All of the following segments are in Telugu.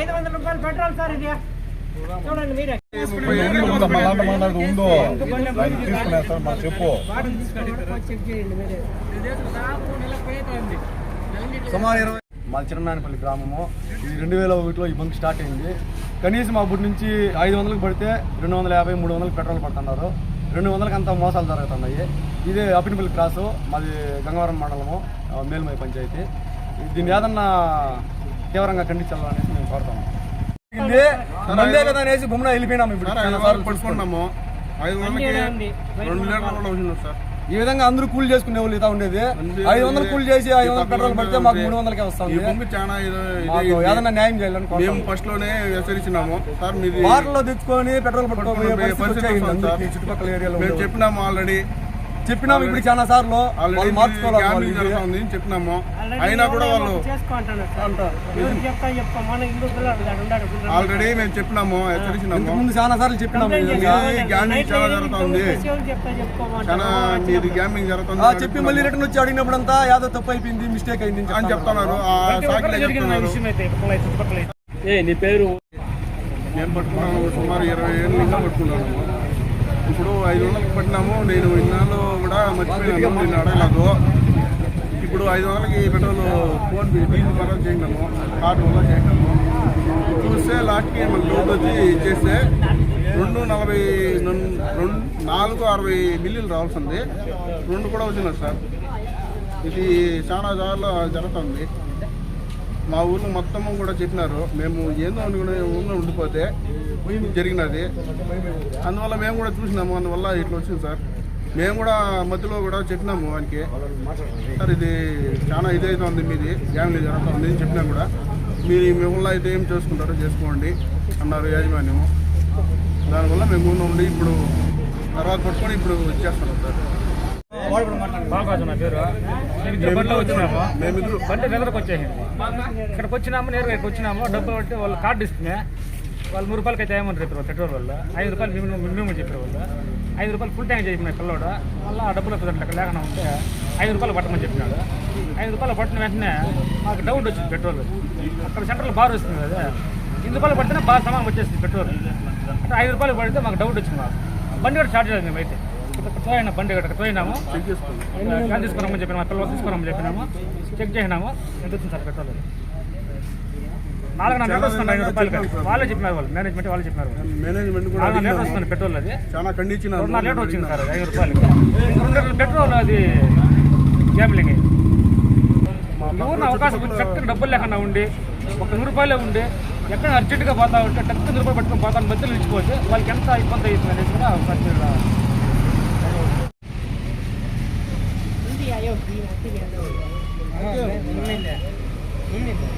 ఐదు వందల రూపాయలు పెట్రోల్ సార్ ఇది చూడండి మీరే ఉందో మా చెప్పు సుమారు ఇరవై మా చిరనాయనపల్లి గ్రామము. ఇది రెండు వేల ఒకటిలో ఈ బంక్ స్టార్ట్ అయింది. కనీసం అప్పటి నుంచి ఐదు వందలకు పడితే రెండు వందల యాభై మూడు వందలకు పెట్రోల్ పడుతున్నారు. రెండు వందలకి అంత మోసాలు జరుగుతున్నాయి. ఇదే అప్పినపల్లి క్రాసు మాది గంగవరం మండలము. మేల్మై పంచాయతీ. దీన్ని ఏదన్నా తీవ్రంగా ఖండించాలనేసి మేము కోరుతాము మందే కదా అనేసి వెళ్ళిపోయినాము ఇప్పుడు. సార్ ఈ విధంగా అందరూ కూలి చేసుకునే వాళ్ళు ఇతా ఉండేది. ఐదు వందలు కూలి చేసి ఐదు వందలు పెట్రోల్ పడితే మాకు మూడు వందలకే ఇది- ఇది- ఏదన్నా న్యాయం చేయాలని మేము కోరుతాము. ఫస్ట్లోనే హెచ్చరించినాము. సార్ మీది బార్లో తెచ్చుకొని పెట్రోల్ సార్. చుట్టుపక్కల ఏరియాలో. చెప్పినాము ఆల్రెడీ. చెప్పినాము ఇప్పుడు చాలా సార్లు. మార్చుకోవాలి చెప్పినాము. అయినా కూడా వాళ్ళు. ఆల్రెడీ మేము చెప్పినాము హెచ్చరించినాము. ముందు చాలా సార్లు చెప్పినాము చాలా జరుగుతుంది. చాలా చెప్పి మళ్ళీ రిటర్న్ వచ్చి అడిగినప్పుడంతా యాదో తప్పు అయిపోయింది మిస్టేక్ అయింది అని చెప్తున్నారు. నీ పేరు? నేను పట్టుకున్నాను సుమారు ఇరవై ఏళ్ళు ఇంకా పట్టుకున్నాను. ఇప్పుడు ఐదు వందలకి పట్టినాము నేను ఇన్నాళ్ళు కూడా మర్చిపోయినాను నేను అడగలేదు. ఇప్పుడు ఐదు వందలకి పెట్రోల్ ఫోన్ డీజిల్ పరం చేసినాము కార్డు వల్ల చేసినాము చూస్తే లాస్ట్కి మన లోడ్ వచ్చి చేస్తే రెండు నలభై రెండు నాలుగు అరవై మిల్లీలు రావాల్సింది. రెండు కూడా వచ్చినాయి సార్. ఇది చాలా సార్లు జరుగుతుంది. మా ఊర్లో మొత్తము కూడా చెప్పినారు. మేము ఏందో అనుకునే ఊళ్ళో ఉండిపోతే జరిగినది. అందువల్ల మేము కూడా చూసినాము అందువల్ల ఇట్లా వచ్చింది సార్. మేము కూడా మధ్యలో కూడా చెప్పినాము ఆయనకి. సార్ ఇది చాలా ఇదైతే ఉంది మీది ఫ్యామిలీ జరుగుతుంది అని చెప్పినా కూడా. మీరు మిమ్మల్ని అయితే ఏం చేసుకుంటారో చేసుకోండి అన్నారు యాజమాన్యము దానివల్ల మేము ఉండి ఇప్పుడు తర్వాత పట్టుకొని ఇప్పుడు వచ్చేస్తున్నాం సార్. బాలరాజు నా పేరు. నేను ఇద్దరు వచ్చినాము. బండి దగ్గరకు వచ్చేసింది. ఇక్కడికి వచ్చినాము నేరుగా ఇక్కడికి వచ్చినాము. డబ్బులు పట్టి వాళ్ళు కార్డు ఇస్తే వాళ్ళు మూడు రూపాయలకి అయితే ఏమని చెప్పారు పెట్రోల్ వాళ్ళు? ఐదు రూపాయలు మినిమం మినిమం చెప్పారు వాళ్ళు? ఐదు రూపాయలు ఫుల్ ట్యాంక్ చెప్పిన పిల్లోడు? మళ్ళీ ఆ డబ్బులు అక్కడ లేకుండా ఉంటే ఐదు రూపాయలు పట్టమని చెప్పినాడు. ఐదు రూపాయలు పట్టిన వెంటనే మాకు డౌట్ వచ్చింది పెట్రోల్. అక్కడ సెంటర్లో బార్ వస్తుంది కదా ఎనిమిది రూపాయలు పడితేనే బాగా సమానం వచ్చేసింది పెట్రోల్. అంటే ఐదు రూపాయలు పడితే మాకు డౌట్ వచ్చింది మాకు. బండి కూడా స్టార్ట్ చేయలేదు మేము అయితే. తోయినా బండి ఇక్కడ తోయినాము. తీసుకురామని చెప్పినాము పిల్లలు తీసుకురామని చెప్పినాము. చెక్ చేసినాము. ఎంత వచ్చింది సార్ పెట్రోల్? నాలుగు లీటర్ వస్తుంది ఐదు రూపాయలకి వాళ్ళే చెప్పినారు వాళ్ళు మేనేజ్మెంట్ వాళ్ళే చెప్పినారు మేనేజ్మెంట్ కూడా నాలుగు లీటర్ అడిగినాము. వస్తుంది పెట్రోల్ అది చాలా ఖండించినారు రెండు నాలుగు లీటర్ వచ్చింది సార్ అది ఐదు రూపాయలకి రెండు లీటర్ పెట్రోల్ అది గ్యామ్లింగ్ ఈ ఊరిన అవకాశం ఉంది. చక్కగా డబ్బులు లేకుండా ఉండి ఒక నూరు రూపాయలే ఉండి ఎక్కడ అర్జెంటుగా పోతా ఉంటే టక్కున నూరు రూపాయలు పట్టుకొని పోతాను మధ్యలో నిలిచిపోతే వాళ్ళకి ఎంత ఇబ్బంది అవుతుంది అనేసి కూడా ఒకసారి మీరు ఉంది, అయ్యో, ఈ మట్టి లేదు. ఉండింది. ఉండింది.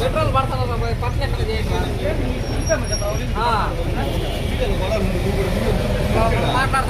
పెట్రోల్ పడుతుంది పక్కన ఎక్కడ మాట్లాడుతుంటే వాళ్ళు పని వాళ్ళు చేస్తున్నారు.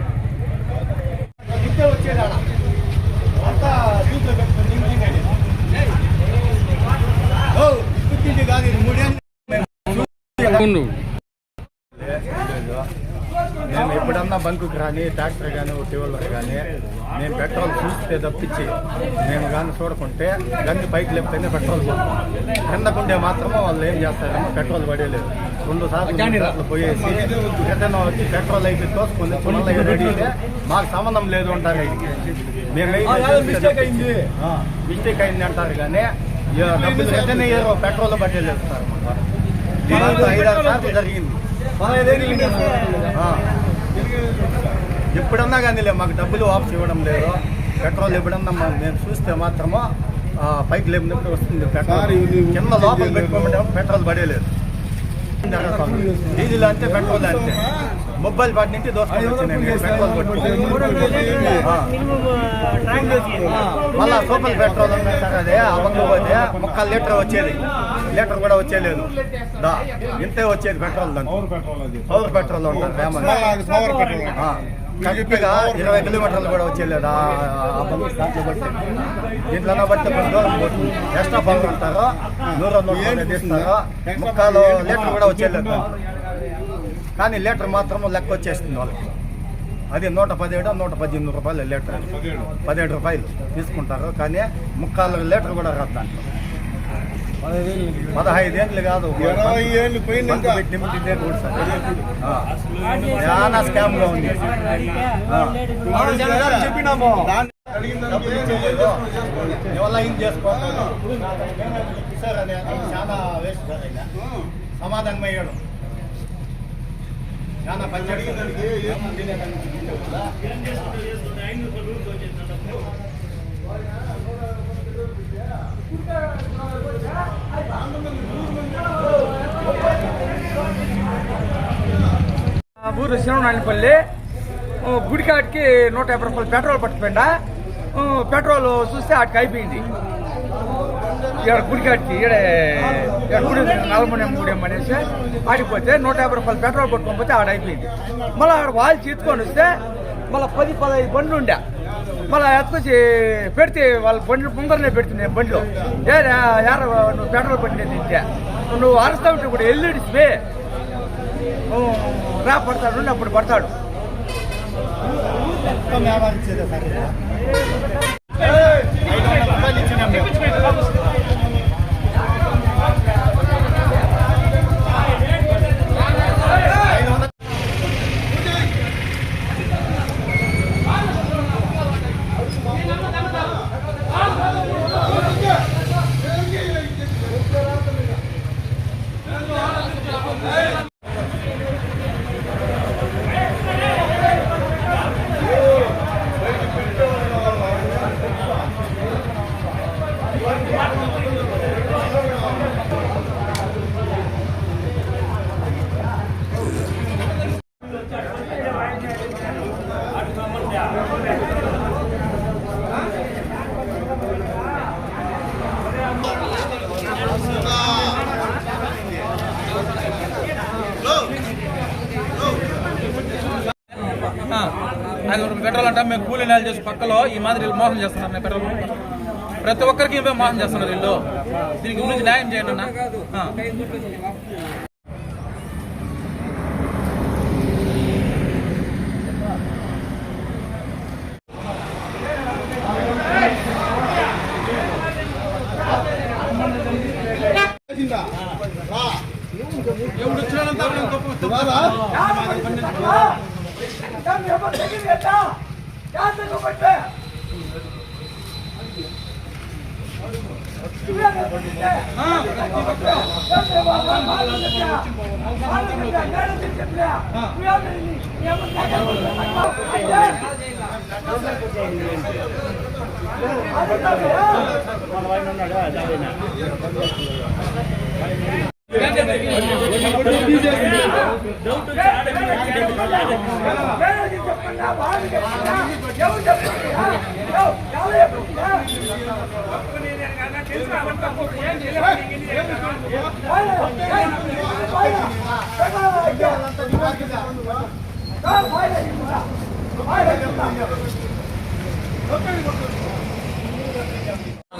మేము ఎప్పుడన్నా బంకుకి కానీ ట్రాక్టర్ కానీ టీవీలర్ కానీ మేము పెట్రోల్ చూస్తే తప్పించి మేము కానీ చూడకుంటే గన్ని పైకి లేపితేనే పెట్రోల్ పోతాం కిందకుంటే మాత్రమే వాళ్ళు ఏం చేస్తారేమో పెట్రోల్ పడేలేదు రెండు సార్లు పోయేసి ఎక్కడైనా వచ్చి పెట్రోల్ అయితే తోసుకొని చున్నలు రెడీతే మాకు సంబంధం లేదు అంటారు మేము మిస్టేక్ అయింది. మిస్టేక్ అయింది అంటారు కానీ డబ్బులు పెట్రోల్ పట్టేలేదు సార్. ఐదారు సార్లు జరిగింది. ఎప్పుడన్నా కానీ మాకు డబ్బులు వాపస్ ఇవ్వడం లేదు. పెట్రోల్ ఎప్పుడన్నా మా- మేము చూస్తే మాత్రము పైకి లేపినప్పుడు వస్తుంది పెట్రోల్. కింద లోపల పెట్టుకోమంటే పెట్రోల్ పడేలేదు డీజిల్ అంతే పెట్రోల్ అంతే మొబైల్ పాటి నుంచి దోసుకొని వచ్చినాను నేను పెట్రోల్ మళ్ళా సూపర్ పెట్రోల్ ఉన్నాయి సార్ అదే అవ్వకు పోతే ముక్కలు లీటర్ వచ్చేది. లీటర్ కూడా వచ్చేలేదు దా ఇంతే వచ్చేది పెట్రోల్ దానికి. పవర్ పెట్రోల్ ఉంటుంది కరెక్ట్గా ఇరవై కిలోమీటర్లు కూడా బంక్ దాంట్లో బట్టి దీంట్లో బట్టి కొంచెం దూరం పోతుంది. ఎక్స్ట్రా పవర్ ఉంటారు నూరు నూరు తీస్తారు? ముక్కాలు లీటర్ కూడా వచ్చేలేదు దాంట్లో. కానీ లీటర్ మాత్రం లెక్క వచ్చేస్తుంది వాళ్ళకి. అది నూట పదిహేడు నూట పద్దెనిమిది రూపాయలు లీటర్. పదిహేడు రూపాయలు తీసుకుంటారు. కానీ ముక్కాలు లీటర్ కూడా రాదు దాంట్లో. పదహైదు ఏళ్ళు కాదు ఇరవై ఏళ్ళు పోయింది. పెట్టి కూడా సార్. చాలా స్కామ్లో ఉంది ఆ. చెప్పినాము. ఎవరు ఏం చేసుకోవాలి చాలా వేస్ట్ సార్. సమాధానం అయ్యాడు చాలా ఊరు శివనాయనపల్లి గుడికాడికి గుడికాటికి నూట యాభై రూపాయలు పెట్రోల్ పట్టుకుండ పెట్రోల్ చూస్తే ఆడికి అయిపోయింది. ఇక్కడ గుడికాటికి ఈడ ఈడ గుడి నలమూడెం గుడెం అనేసి ఆడిపోతే నూట యాభై రూపాయలు పెట్రోల్ పట్టుకొని పోతే ఆడ అయిపోయింది. మళ్ళీ ఆడ వాళ్ళు చీతుకొని వస్తే మళ్ళీ పది పదహైదు బండ్లు ఉండే. మళ్ళీ ఎత్తుకొచ్చి పెడితే వాళ్ళ బండ్లు ముందరనే పెడుతుంది నేను బండ్లు ఏ యార నువ్వు పెట్రోల్ బండి తింటే నువ్వు అరుస్తా ఉంటే కూడా ఎల్లుడిసివే రా పడతాడు అప్పుడు పడతాడు. ఐదు వందల రూపాయలు ఇచ్చినాం మేము. ఐదు వందలు ఐదు వందల పెట్రోల్ అంటే మేము కూలీ నెల చేసి పక్కలో ఈ మాదిరి వీళ్ళు మోసం చేస్తున్నారు నేను పెట్రోల్ ప్రతి ఒక్కరికి ఇవే మోసం చేస్తున్నారు వీళ్ళు దీనికి గురించి న్యాయం చేయండి అన్న ఆ. ఎవడు వచ్చినాడంతా నేను గొప్ప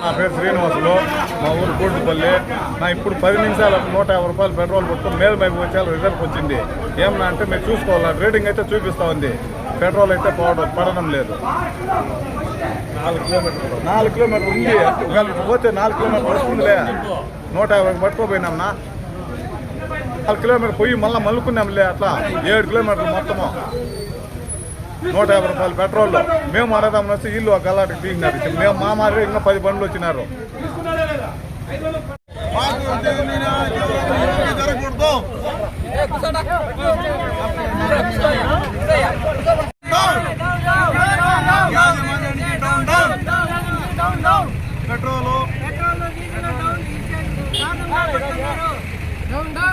నా పేరు శ్రీనివాసులు. మా ఊరు కోటిపల్లి. నా ఇప్పుడు పది నిమిషాలకు నూట యాభై రూపాయలు పెట్రోల్ కొట్టుకుని మేలు మైపు వచ్చే రిజల్ట్ వచ్చింది. ఏమన్నా అంటే మీరు చూసుకోవాలి? రేటింగ్ అయితే చూపిస్తా ఉంది. పెట్రోల్ అయితే పోవడం పడడం లేదు. నాలుగు కిలోమీటర్లు. నాలుగు కిలోమీటర్లు ఉంది. ఒకవేళ పోతే నాలుగు కిలోమీటర్లు వస్తుందిలే. నూట యాభై పట్టుకోపోయినాంనా నాలుగు కిలోమీటర్ పోయి మళ్ళీ మలుకున్నాంలే అట్లా. ఏడు కిలోమీటర్లు మొత్తము. నూట యాభై రూపాయలు పెట్రోల్. మేము మారేదాం వచ్చి ఇల్లు ఒక గలాటికి తీసినారు మేము మా మారే ఇంకా పది బండ్లు వచ్చినారు. జరగకూడదు ఉండు